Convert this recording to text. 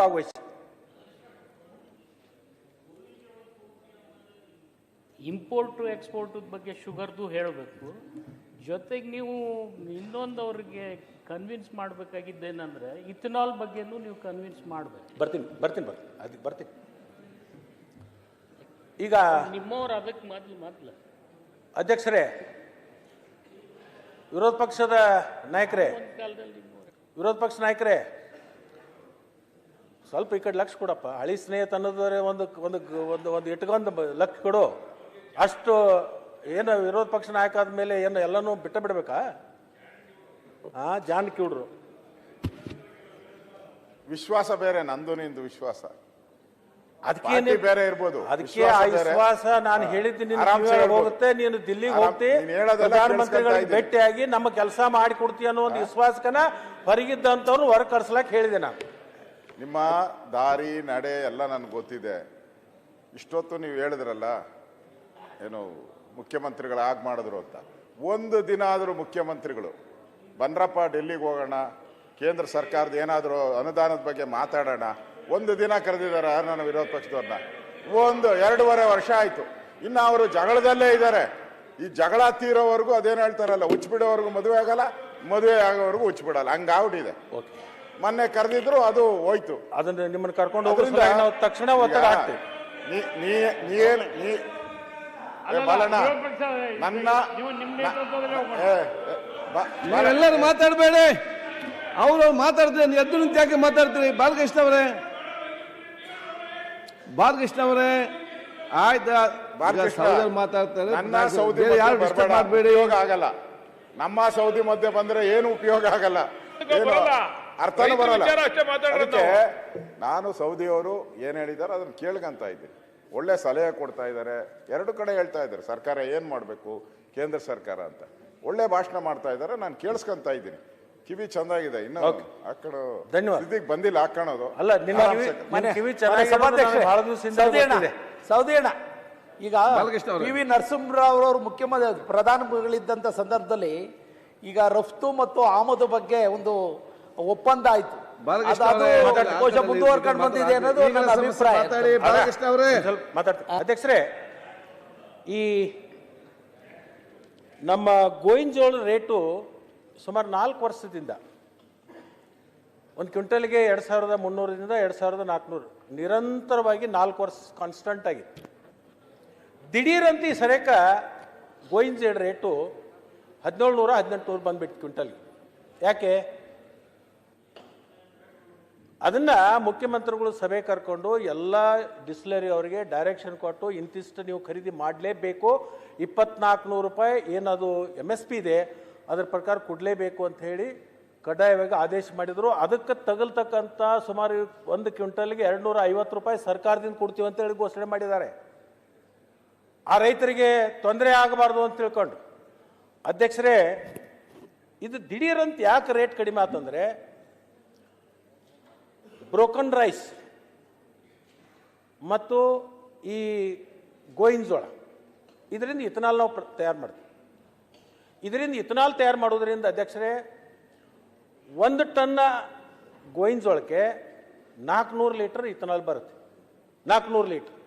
ಭಾಗವಹಿಸಿ import export ಬಗ್ಗೆ ಶುಗರ್ದು ಹೇಳಬೇಕು. ಜೊತೆಗೆ ನೀವು ಇನ್ನೊಂದವ್ರಿಗೆ ಕನ್ವಿನ್ಸ್ ಮಾಡಬೇಕಾಗಿದ್ದೇನೆಂದ್ರೆ ಇಥನಾಲ್ ಬಗ್ಗೆನೂ ನೀವು ಕನ್ವಿನ್ಸ್ ಮಾಡಬೇಕು. ಬರ್ತೀನಿ ಬರ್ತೀನಿ ಬರ್ತೀನಿ. ಅದಕ್ಕೆ ಬರ್ತೀನಿ. ಈಗ ನಿಮ್ಮವ್ರು ಅದಕ್ಕೆ ಮೊದಲು ಮೊದಲು. ಅಧ್ಯಕ್ಷರೇ ವಿರೋಧ ಪಕ್ಷದ ನಾಯಕರೇ ವಿರೋಧ ಪಕ್ಷ ನಾಯಕರೇ ಸ್ವಲ್ಪ ಈ ಕಡೆ ಲಕ್ಷ ಕೊಡಪ್ಪ. ಹಳಿ ಸ್ನೇಹಿತ ಅನ್ನೋದ್ರೆ ಒಂದು ಒಂದು ಒಂದು ಒಂದು ಇಟ್ಕೊಂಡು ಲಕ್ಷ ಕೊಡು. ಅಷ್ಟು ಏನು ವಿರೋಧ ಪಕ್ಷ ನಾಯಕ ಆದ್ಮೇಲೆ ಏನು ಎಲ್ಲನೂ ಬಿಟ್ಟ ಬಿಡ್ಬೇಕಾ? ಹಾ ಜಾನ್ ಕಿವ್ಡ್ರು ವಿಶ್ವಾಸ ಬೇರೆ ನಂದು ನಿಂದು ವಿಶ್ವಾಸ. ಅದಕ್ಕೆ ಬೇರೆ ಇರ್ಬೋದು. ಅದಕ್ಕೆ ಆ ವಿಶ್ವಾಸ ನಾನು ಹೇಳಿದ್ದೀನಿ ಹೋಗುತ್ತೆ ನೀನು ದಿಲ್ಲಿಗೆ ಹೋಗ್ತಿ ಪ್ರಧಾನಮಂತ್ರಿಗಳಿಗೆ ಭೇಟಿಯಾಗಿ ನಮ್ಮ ಕೆಲಸ ಮಾಡಿ ಕೊಡ್ತೀಯ ಅನ್ನೋ ಒಂದು ವಿಶ್ವಾಸಕನ ಹೊರಗಿದ್ದಂಥವ್ರು ಹೊರ ಕರ್ಸ್ಲಕ್ ಹೇಳಿದೆ ನಾನು. ನಿಮ್ಮ ದಾರಿ, ನಡೆ ಎಲ್ಲ ನನಗೆ ಗೊತ್ತಿದೆ. ಇಷ್ಟೊತ್ತು ನೀವು ಹೇಳಿದ್ರಲ್ಲ, ಏನು ಮುಖ್ಯಮಂತ್ರಿಗಳು ಆಗ ಮಾಡಿದ್ರು ಅಂತ. ಒಂದು ದಿನ ಆದರೂ ಮುಖ್ಯಮಂತ್ರಿಗಳು ಬನ್ರಪ್ಪ ಡೆಲ್ಲಿಗೆ ಹೋಗೋಣ, ಕೇಂದ್ರ ಸರ್ಕಾರದ ಏನಾದರೂ ಅನುದಾನದ ಬಗ್ಗೆ ಮಾತಾಡೋಣ, ಒಂದು ದಿನ ಕರೆದಿದ್ದಾರೆ ನನ್ನ ವಿರೋಧ ಪಕ್ಷದವ್ರನ್ನ. ಒಂದು, ಎರಡೂವರೆ ವರ್ಷ ಆಯಿತು. ಇನ್ನು ಅವರು ಜಗಳದಲ್ಲೇ ಇದ್ದಾರೆ ಈ ಜಗಳ ತೀರೋವರೆಗೂ ಅದೇನು ಹೇಳ್ತಾರಲ್ಲ ಉಚ್ಚಿಬಿಡೋವರೆಗೂ ಮದುವೆ ಆಗಲ್ಲ, ಮದುವೆ ಆಗೋವರೆಗೂ ಉಚ್ಚಿಬಿಡಲ್ಲ ಹಂಗಾಗ್ಬಿಟ್ಟಿದೆ ಓಕೆ. ಮೊನ್ನೆ ಕರೆದಿದ್ರು ಅದು ಹೋಯ್ತು. ಅದನ್ನ ನಿಮ್ಮನ್ನ ಕರ್ಕೊಂಡು ಹೋಗೋ ಅದರಿಂದ ಸಲುವಾಗಿ ನಾವು ತಕ್ಷಣ ಒತ್ತಡ ಈಗ ಹಾಕ್ತೀವಿ. ನೀ- ನೀ ನೀನ್ ನೀ ಏ, ಬಾಲಣ್ಣ ನನ್ನ ನೀವು ನಿಮ್ಮ ನೇತೃತ್ವದಲ್ಲೇ ಹೋಗೋಣ. ಏ, ಏ, ಬಾ- ನೀವೆಲ್ಲರೂ ಮಾತಾಡಬೇಡಿ. ಅವರು ಮಾತಾಡ್ತೀರಿ ಎದ್ದು ನಿಂತು ಯಾಕೆ ಮಾತಾಡ್ತೀರಿ? ಬಾಲಕೃಷ್ಣ ಅವರೇ. ಬಾಲಕೃಷ್ಣ ಅವರೇ. ಆಯ್ತಾ? ಬಾಲಕೃಷ್ಣ, ಸಹೋದರ ಮಾತಾಡ್ತಾರೆ. ನನ್ನ ಸೌದಿ ಬೇರೆ ಯಾರು ಮಧ್ಯೆ ಡಿಸ್ಟರ್ಬ್ ಬರ್ಬೇಡ. ಮಾಡಬೇಡಿ. ಉಪಯೋಗ ಆಗಲ್ಲ. ನಮ್ಮ ಸೌದಿ ಮಧ್ಯೆ ಬಂದ್ರೆ ಏನು ಉಪಯೋಗ ಆಗಲ್ಲ. ಏನು? ಅರ್ಥನೂ ಬರಲ್ಲ. ಅದಕ್ಕೆ ನಾನು ಸೌದಿಯವರು ಏನು ಹೇಳಿದ್ದಾರೆ ಅದನ್ನು ಕೇಳ್ಕಂತ ಇದ್ದೀನಿ ಒಳ್ಳೆ ಸಲಹೆ ಕೊಡ್ತಾ ಇದ್ದಾರೆ. ಎರಡು ಕಡೆ ಹೇಳ್ತಾ ಇದ್ದಾರೆ. ಸರ್ಕಾರ ಏನು ಮಾಡಬೇಕು? ಕೇಂದ್ರ ಸರ್ಕಾರ ಅಂತ. ಒಳ್ಳೆ ಭಾಷಣ ಮಾಡ್ತಾ ಇದ್ದಾರೆ. ನಾನು ಕೇಳಿಸ್ಕೊಂತ ಇದ್ದೀನಿ ಕಿವಿ ಚಂದಾಗಿದೆ. ಇನ್ನು ಆಕಡೆ ಧನ್ಯವಾದ. ಇದಕ್ಕೆ ಬಂದಿಲ್ಲ ಹಾಕೋಣೋದು ಅಲ್ಲ ನಿಮ್ಮ ಕಿವಿ ನಿಮ್ಮ ಕಿವಿ ಚೆನ್ನಾಗಿ ಸಭಾಧ್ಯಕ್ಷರೇ, ಸೌದಿ ಅಣ್ಣ, ಸೌದಿ ಅಣ್ಣ, ಈಗ. ಪಿ ವಿ ನರಸಿಂಹರಾವ್ ಅವರು ಮುಖ್ಯಮಂತ್ರಿ ಪ್ರಧಾನಿಗಳಿದ್ದಂಥ ಸಂದರ್ಭದಲ್ಲಿ ಈಗ ರಫ್ತು ಮತ್ತು ಆಮದು ಬಗ್ಗೆ ಒಂದು ಒಪ್ಪಂದ ಆಯ್ತು ಮುಂದುವರ್ಕೊಂಡು ಬಂದಿದೆ ಅನ್ನೋದು ನನ್ನ ಅಭಿಪ್ರಾಯ. ಅಧ್ಯಕ್ಷರೇ ಈ ನಮ್ಮ ಗೋವಿನ ರೇಟು ಸುಮಾರು ನಾಲ್ಕು ವರ್ಷದಿಂದ ಒಂದು ಕ್ವಿಂಟಲ್ಗೆ ಎರಡು ಸಾವಿರದ ಮುನ್ನೂರರಿಂದ ಎರಡು ಸಾವಿರದ ನಾಲ್ಕುನೂರು ನಿರಂತರವಾಗಿ ನಾಲ್ಕು ವರ್ಷ ಕಾನ್ಸ್ಟಂಟ್ ಆಗಿತ್ತು ದಿಢೀರಂತ ಈ ಸರಕ ಗೋಯಿನ್ ಜೋಳ ರೇಟು ಹದಿನೇಳು ನೂರ ಹದಿನೆಂಟು ನೂರು ಬಂದ್ಬಿಟ್ಟು ಕ್ವಿಂಟಲ್ಗೆ. ಯಾಕೆ? ಅದನ್ನ ಮುಖ್ಯಮಂತ್ರಿಗಳು ಸಭೆ ಕರ್ಕೊಂಡು ಎಲ್ಲ ಡಿಸ್ಲರಿ ಅವರಿಗೆ ಡೈರೆಕ್ಷನ್ ಕೊಟ್ಟು ಇಂತಿಷ್ಟು ನೀವು ಖರೀದಿ ಮಾಡಲೇಬೇಕು. ಇಪ್ಪತ್ನಾಲ್ಕು ನೂರು ರೂಪಾಯಿ ಏನದು ಎಂ ಎಸ್ ಪಿ ಇದೆ, ಅದ್ರ ಪ್ರಕಾರ ಕೊಡಲೇಬೇಕು ಅಂತ ಹೇಳಿ ಕಡ್ಡಾಯವಾಗಿ ಆದೇಶ ಮಾಡಿದರು. ಅದಕ್ಕೆ ತಗಲ್ತಕ್ಕಂಥ ಸುಮಾರು ಒಂದು ಕ್ವಿಂಟಲ್ಗೆ ಎರಡು ನೂರ ಐವತ್ತು ರೂಪಾಯಿ ಸರ್ಕಾರದಿಂದ ಕೊಡ್ತೀವಿ ಅಂತ ಹೇಳಿ ಘೋಷಣೆ ಮಾಡಿದ್ದಾರೆ. ಆ ರೈತರಿಗೆ ತೊಂದರೆ ಆಗಬಾರ್ದು ಅಂತ ತಿಳ್ಕೊಂಡು. ಅಧ್ಯಕ್ಷರೇ, ಇದು ದಿಢೀರಂತ ಯಾಕೆ ರೇಟ್ ಕಡಿಮೆ ಆತಂದ್ರೆ ಬ್ರೋಕನ್ ರೈಸ್ ಮತ್ತು ಈ ಗೋಯಿನ್ ಜೋಳ ಇದರಿಂದ ಇಥನಾಲ್ ನಾವು ತಯಾರು ಮಾಡ್ತೀವಿ. ಇದರಿಂದ ಇಥನಾಲ್ ತಯಾರು ಮಾಡೋದರಿಂದ ಅಧ್ಯಕ್ಷರೇ, ಒಂದು ಟನ್ನ ಗೋವಿನ ಜೋಳಕ್ಕೆ ನಾಲ್ಕುನೂರು ಲೀಟರ್ ಇಥನಾಲ್ ಬರುತ್ತೆ. ನಾಲ್ಕುನೂರು ಲೀಟರ್.